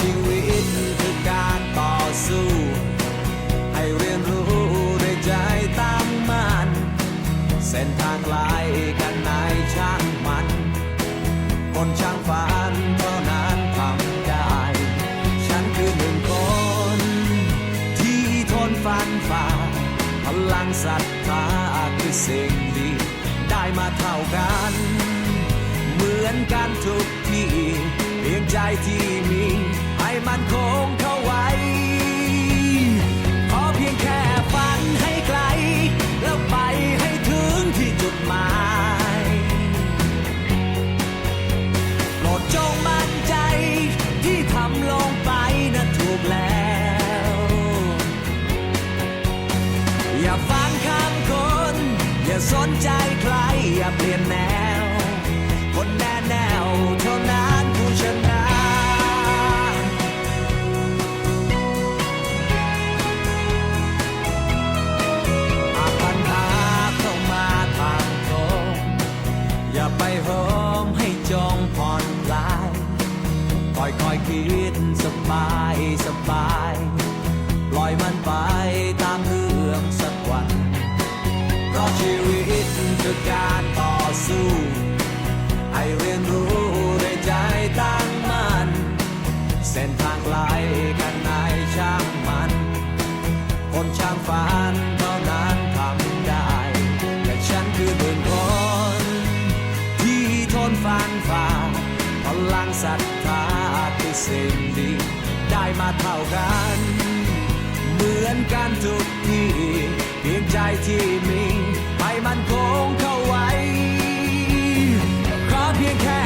ชีวิตคือการต่อสู้ ให้เรียนรู้ด้วยใจตั้งมั่นเส้นทางไกลกันนายช่างมัน คนช่างฝันเท่านั้นทำได้ ฉันคือหนึ่งคน ที่ทนฟันฝ่า พลังศรัทธาคือสิ่งดี ได้มาเท่ากัน เหมือนกันทุกที่เพียงใจที่มี มันคงเข้าไว้ ขอเพียงแค่ฝันให้ไกล แล้วไปให้ถึงที่จุดหมายโปรดจงมั่นใจที่ทำลงไปนะถูกแล้ว อย่าฟังคำคน อย่าสนใจใคร อย่าเปลี่ยนแนว ฟันฝ่าพลังศรัทธาคือสิ่งดีได้มาเท่ากัน เหมือนกันทุกที่เพียงใจที่มีให้มันคงเข้าไว้ขอเพียงแค่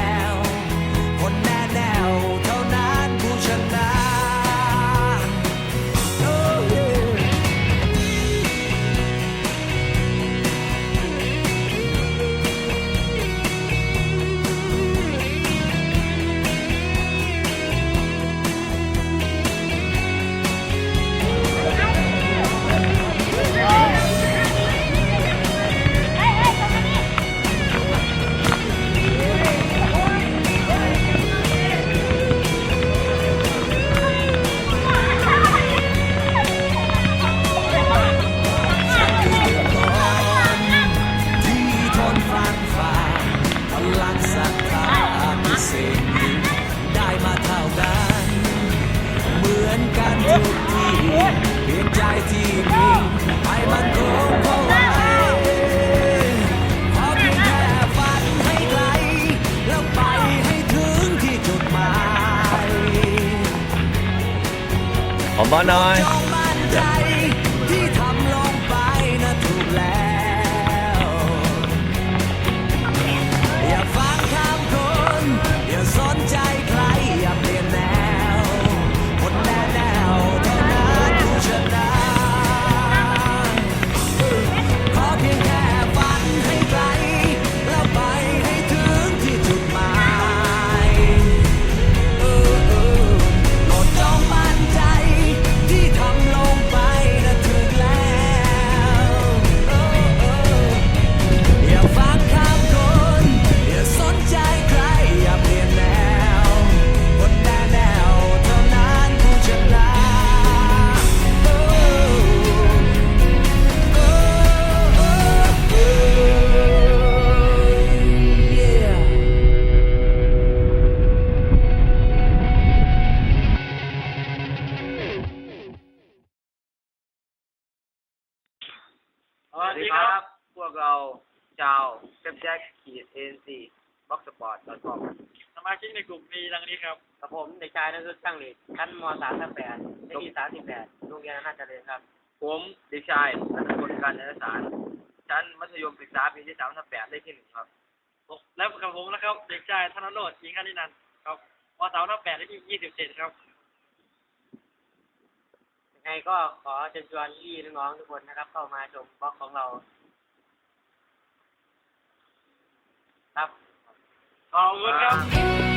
ที่มีให้มันคงเข้าไว้ขอเพียงแค่ฝันให้ไกล แล้วไปให้ถึงที่จุดหมายขอมาหน่อย จงมั่นใจ สวัสดีครับ พวกเราชาวเซฟแจ็คขีดเอ็นซีบ็อกสปอร์ตดอทคอมสมาชิกในกลุ่มมีดังนี้ครับกับผมเด็กชายนักศึกษาช่างเหล็กชั้นมสามทับแปดเลขที่สามสิบแปดโรงเรียนอำนาจเจริญครับ ผมเด็กชายนักลการเอกสารชั้นมัธยมศึกษาปีที่สามทับแปดเลขที่หนึ่งครับ แล้วกับผมนะครับ เด็กชายธนโรจน์ยิงคณินันท์ครับวสาวทับแปดเลขที่ยี่สิบเจ็ดครับยัง ไงก็ขอเชิญชวนพี่น้องทุกคนนะครับ เข้ามาชมบล็อกของเรา ครับขอบคุณครับ